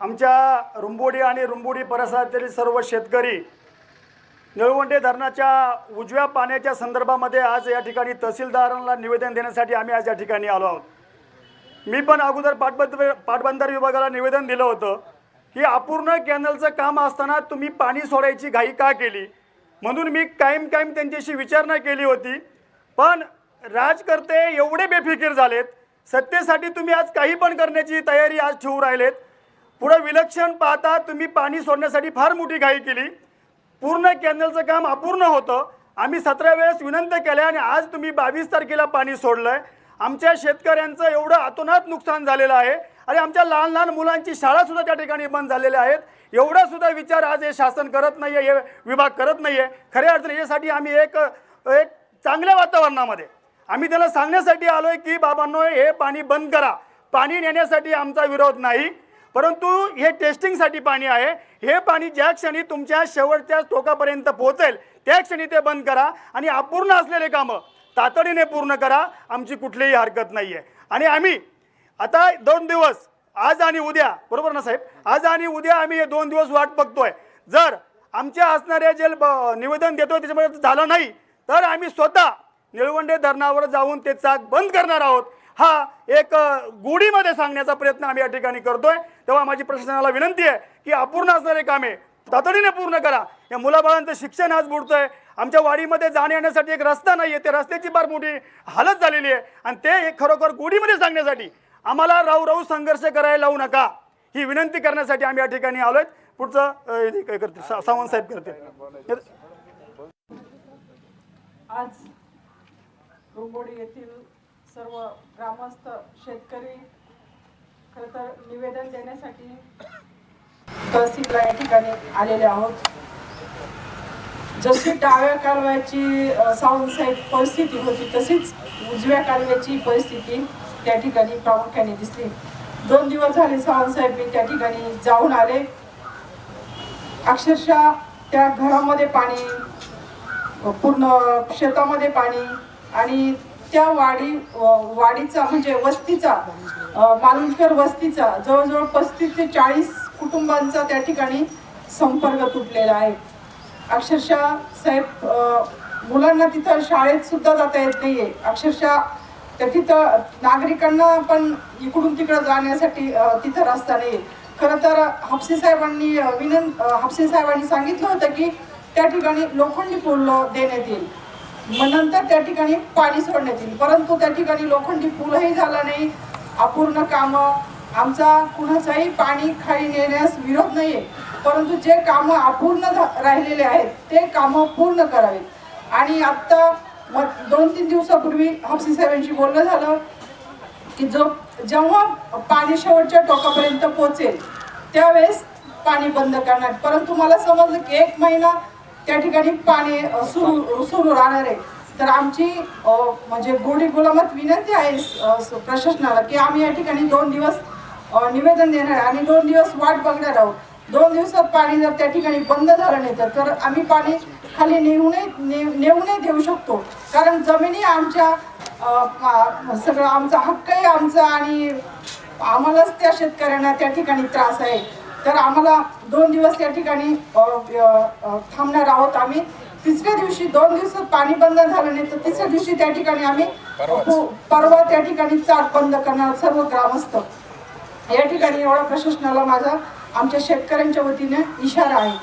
आमच्या रुंबोडी आणि रुंबोडी परिसरातील सर्व शेतकरी निळवंडे धरणाच्या उजव्या पाण्याच्या संदर्भामध्ये आज या ठिकाणी तहसीलदारांना निवेदन देण्यासाठी आम्ही आज या ठिकाणी आलो आहोत. मी पण अगोदर पाटबंद पाटबंदर विभागाला निवेदन दिलं होतं की अपूर्ण कॅनलचं काम असताना तुम्ही पाणी सोडायची घाई का केली? म्हणून मी कायम कायम त्यांच्याशी विचारणा केली होती. पण राजकर्ते एवढे बेफिकीर झालेत. सत्तेसाठी तुम्ही आज काही पण करण्याची तयारी आज ठेवू राहिलेत. पुढं विलक्षण पाहता तुम्ही पाणी सोडण्यासाठी फार मोठी घाई केली. पूर्ण कॅनलचं काम अपूर्ण होतं. आम्ही सतरा वेळेस विनंती केल्या आणि आज तुम्ही बावीस तारखेला पाणी सोडलंय. आमच्या शेतकऱ्यांचं एवढं अतोनात नुकसान झालेलं आहे. आणि आमच्या लहान लहान मुलांची शाळा सुद्धा त्या ठिकाणी बंद झालेल्या आहेत. एवढा सुद्धा विचार आज हे शासन करत नाही आहे हे विभाग करत नाही आहे खऱ्या अर्थाने यासाठी आम्ही एक एक चांगल्या वातावरणामध्ये आम्ही त्याला सांगण्यासाठी आलो आहे की बाबांनो हे पाणी बंद करा. पाणी नेण्यासाठी आमचा विरोध नाही. परंतु हे टेस्टिंगसाठी पाणी आहे. हे पाणी ज्या क्षणी तुमच्या शेवटच्या टोकापर्यंत पोहोचेल त्या क्षणी ते बंद करा आणि अपूर्ण असलेले कामं तातडीने पूर्ण करा. आमची कुठलीही हरकत नाही आहे आणि आम्ही आता दोन दिवस आज आणि उद्या बरोबर ना साहेब? आज आणि उद्या आम्ही हे दोन दिवस वाट बघतोय. जर आमच्या असणाऱ्या जे ब- निवेदन देतोय त्याच्यामध्ये झालं नाही तर आम्ही स्वतः निळवंडे धरणावर जाऊन ते चाक बंद करणार आहोत. हा एक गुढीमध्ये गोडीमध्ये सांगण्याचा प्रयत्न आम्ही या ठिकाणी करतोय. तेव्हा माझी प्रशासनाला विनंती आहे की अपूर्ण असणारे कामे तातडीने पूर्ण करा. या मुलाबाळांचं शिक्षण आज बुडतंय. आमच्या वाडीमध्ये जाण्या येण्यासाठी एक रस्ता नाही आहे ते रस्त्याची फार मोठी हालत झालेली आहे. आणि ते एक खरोखर गोडीमध्ये सांगण्यासाठी आम्हाला राहू राहू संघर्ष करायला लावू नका. ही विनंती करण्यासाठी आम्ही या ठिकाणी आलो आहेत पुढचं हे काय करते सा- सावंत साहेब करते आज येथील सर्व ग्रामस्थ शेतकरी खर तर निवेदन देण्यासाठी तहसीलला या ठिकाणी आलेले आहोत. जशी डाव्या कालव्याची अ, सावंतसाहेब परिस्थिती होती तशीच उजव्या कालव्याची परिस्थिती त्या ठिकाणी प्रामुख्याने दिसली. दोन दिवस झाले सावंतसाहेब मी त्या ठिकाणी जाऊन आले. अक्षरशः त्या घरामध्ये पाणी पूर्ण शेतामध्ये पाणी आणि त्या वाडी वाडीचा म्हणजे वस्तीचा मालुंजकर वस्तीचा जवळजवळ पस्तीस ते चाळीस कुटुंबांचा त्या ठिकाणी संपर्क तुटलेला आहे. अक्षरशः साहेब मुलांना तिथं शाळेत सुद्धा जाता येत नाहीये. अक्षरशः त्या तिथं नागरिकांना पण इकडून तिकडं जाण्यासाठी तिथं रस्ता नाही खरं तर हापसे साहेबांनी विनंत विनं हापसे साहेबांनी सांगितलं होतं की त्या ठिकाणी लोखंडी पूल देण्यात येईल. मग नंतर त्या ठिकाणी पाणी सोडण्यात येईल. परंतु त्या ठिकाणी लोखंडी पूलही झाला नाही. अपूर्ण कामं आमचा कुणाचाही पाणी खाली नेण्यास विरोध नाहीये. परंतु जे कामं अपूर्ण झा- राहिलेले आहेत ते कामं पूर्ण करावे आणि आत्ता मग दोन तीन दिवसापूर्वी हापसी साहेबांशी बोलणं झालं की जो जेव्हा पाणी शेवटच्या टोकापर्यंत पोहोचेल त्यावेळेस पाणी बंद करणार. परंतु मला समजलं की एक महिना त्या ठिकाणी पाणी सुरू सुरू राहणार आहे. तर आमची म्हणजे गोडी गुलामत विनंती आहे प्रशासनाला की आम्ही या ठिकाणी दोन दिवस निवेदन देणार आहे आणि दोन दिवस वाट बघणार आहोत. दोन दिवसात पाणी जर त्या ठिकाणी बंद झालं नाही तर तर आम्ही पाणी खाली नेऊनही ने- नेऊनही देऊ शकतो. कारण जमिनी आमच्या सगळं आमचा हक्कही आमचा आणि आम्हालाच त्या शेतकऱ्यांना त्या ठिकाणी त्रास आहे. तर आम्हाला दोन दिवस त्या ठिकाणी थांबणार आहोत आम्ही. तिसऱ्या दिवशी दोन दिवसात पाणी बंद झालं नाही तर तिसऱ्या दिवशी त्या ठिकाणी आम्ही परवा. त्या ठिकाणी चाक बंद करणार सर्व ग्रामस्थ. या ठिकाणी एवढा प्रशासनाला माझा आमच्या शेतकऱ्यांच्या वतीने इशारा आहे.